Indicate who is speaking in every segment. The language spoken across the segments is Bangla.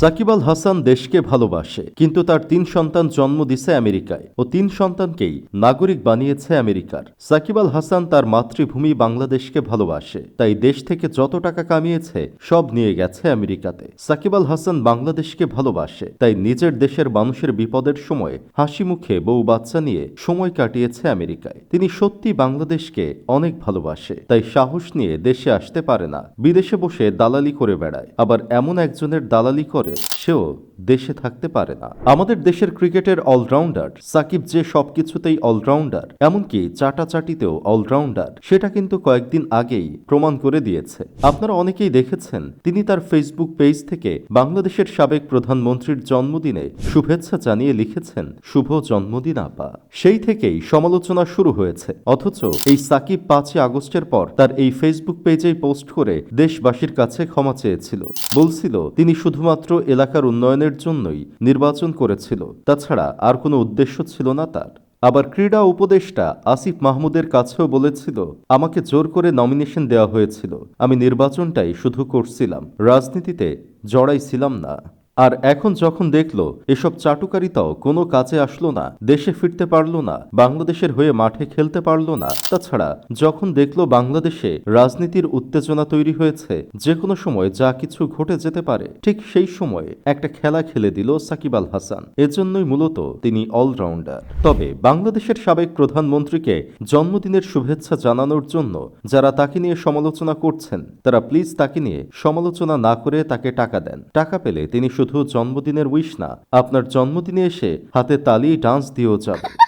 Speaker 1: সাকিব আল হাসান দেশকে ভালোবাসে, কিন্তু তার তিন সন্তান জন্ম দিছে আমেরিকায় ও তিন সন্তানকেই নাগরিক বানিয়েছে আমেরিকার। সাকিব আল হাসান তার মাতৃভূমি বাংলাদেশকে ভালোবাসে, তাই দেশ থেকে যত টাকা কামিয়েছে, সব নিয়ে গেছে আমেরিকাতে। সাকিব আল হাসান বাংলাদেশকে ভালোবাসে, তাই নিজের দেশের মানুষের বিপদের সময় হাসি মুখে বউ বাচ্চা নিয়ে সময় কাটিয়েছে আমেরিকায়। তিনি সত্যি বাংলাদেশকে অনেক ভালোবাসে, তাই সাহস নিয়ে দেশে আসতে পারে না। বিদেশে বসে দালালি করে বেড়ায়, আবার এমন একজনের দালালি করে সেও দেশে থাকতে পারে না। আমাদের দেশের ক্রিকেটের অলরাউন্ডার সাকিব যে সবকিছুতেই অলরাউন্ডার, এমনকি চাটাচাটিতেও অলরাউন্ডার, সেটা কিন্তু কয়েকদিন আগেই প্রমাণ করে দিয়েছে। আপনারা অনেকেই দেখেছেন, তিনি তার ফেসবুক পেজ থেকে বাংলাদেশের সাবেক প্রধানমন্ত্রীর জন্মদিনে শুভেচ্ছা জানিয়ে লিখেছেন, শুভ জন্মদিন আপা। সেই থেকেই সমালোচনা শুরু হয়েছে। অথচ এই সাকিব পাঁচই আগস্টের পর তার এই ফেসবুক পেজেই পোস্ট করে দেশবাসীর কাছে ক্ষমা চেয়েছিল। বলছিল, তিনি শুধুমাত্র এলাকার উন্নয়নের জন্যই নির্বাচন করেছিল। তাছাড়া আর কোনো উদ্দেশ্য ছিল না তার। আবার ক্রীড়া উপদেষ্টা আসিফ মাহমুদের কাছেও বলেছিল, আমাকে জোর করে নমিনেশন দেওয়া হয়েছিল। আমি নির্বাচনটাই শুধু করছিলাম। রাজনীতিতে জড়াই ছিলাম না। আর এখন যখন দেখল, এসব চাটুকারিতাও কোনো কাজে আসলো না, দেশে ফিরতে পারল না, বাংলাদেশের হয়ে মাঠে খেলতে পারল না, তাছাড়া যখন দেখল বাংলাদেশে রাজনীতির উত্তেজনা তৈরি হয়েছে, যে কোনো সময় যা কিছু ঘটে যেতে পারে, ঠিক সেই সময়ে একটা খেলা খেলে দিল সাকিব আল হাসান। এজন্যই মূলত তিনি অলরাউন্ডার। তবে বাংলাদেশের সাবেক প্রধানমন্ত্রীকে জন্মদিনের শুভেচ্ছা জানানোর জন্য যারা তাকে নিয়ে সমালোচনা করছেন, তারা প্লিজ তাকে নিয়ে সমালোচনা না করে তাকে টাকা দেন। টাকা পেলে তিনি জন্মদিনের উইশ না আপনার জন্মদিনে এসে হাতে তালি ডান্স দিয়েও যাবে।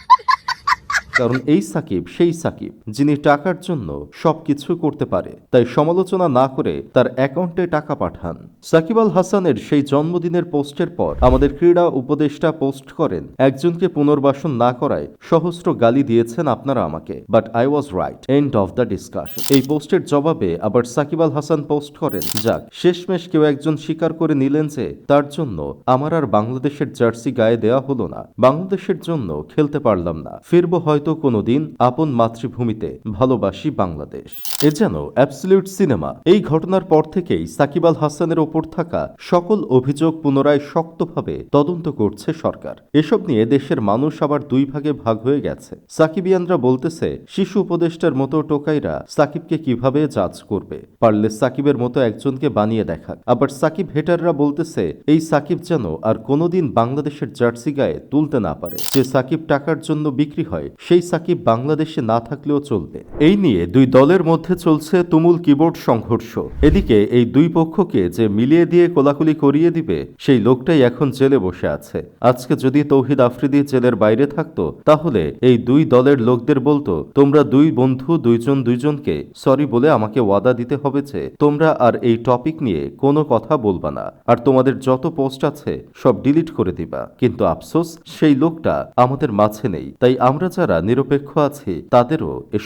Speaker 1: কারণ এই সাকিব সেই সাকিব, যিনি টাকার জন্য সবকিছু করতে পারে। তাই সমালোচনা না করে তার অ্যাকাউন্টে টাকা পাঠান। সাকিব আল হাসানের সেই জন্মদিনের পোস্টের পর আমাদের ক্রীড়া উপদেষ্টা পোস্ট করেন, একজনকে পুনর্বাসন না করায় সহস্র গালি দিয়েছেন আপনারা আমাকে but I was right end of the discussion এই পোস্টের জবাবে আবার সাকিব আল হাসান পোস্ট করেন, যাক, শেষমেশ কেউ একজন স্বীকার করে নিলেন যে তার জন্য আমার আর বাংলাদেশের জার্সি গায়ে দেওয়া হলো না। বাংলাদেশের জন্য খেলতে পারলাম না। ফিরবো হয়তো কোনোদিন আপন মাতৃভূমিতে ভালোবাসি বাংলাদেশ। এ যেন অ্যাবসলিউট সিনেমা এই ঘটনার পর থেকেই সাকিব আল হাসানের ওপর থাকা সকল অভিযোগ পুনরায় শক্তভাবে তদন্ত করছে সরকার। এসব নিয়ে দেশের মানুষ আবার দুই ভাগে ভাগ হয়ে গেছে। সাকিবিয়ানরা বলতেছে, শিশু উপদেষ্টার মতো টোকাইরা সাকিবকে কীভাবে জাজ করবে? পারলে সাকিবের মতো একজনকে বানিয়ে দেখাক। আবার সাকিব হেটাররা বলতেছে, এই সাকিব যেন আর কোনোদিন বাংলাদেশের জার্সি গায়ে তুলতে না পারে। যে সাকিব টাকার জন্য বিক্রি হয়, সেই সাকিব বাংলাদেশে না থাকলেও চলবে। এই নিয়ে দুই দলের মধ্যে চলছে তুমুল কিবোর্ড সংঘর্ষ। এদিকে এই দুই পক্ষকে যে মিলিয়ে দিয়ে কোলাকুলি করিয়ে দিবে, সেই লোকটাই এখন জেলে বসে আছে। আজকে যদি তৌহিদ আফ্রিদি জেলের বাইরে থাকতো, তাহলে এই দুই দলের লোকদের বলতো, তোমরা দুই বন্ধু, দুইজন দুইজনকে সরি বলে আমাকে ওয়াদা দিতে হবে যে, তোমরা আর এই টপিক নিয়ে কোনো কথা বলবা না। আর তোমাদের যত পোস্ট আছে, সব ডিলিট করে দিবা। কিন্তু আফসোস, সেই লোকটা আমাদের মাঝে নেই। তাই আমরা যারা নিরপেক্ষ আছে তাদেরও এসব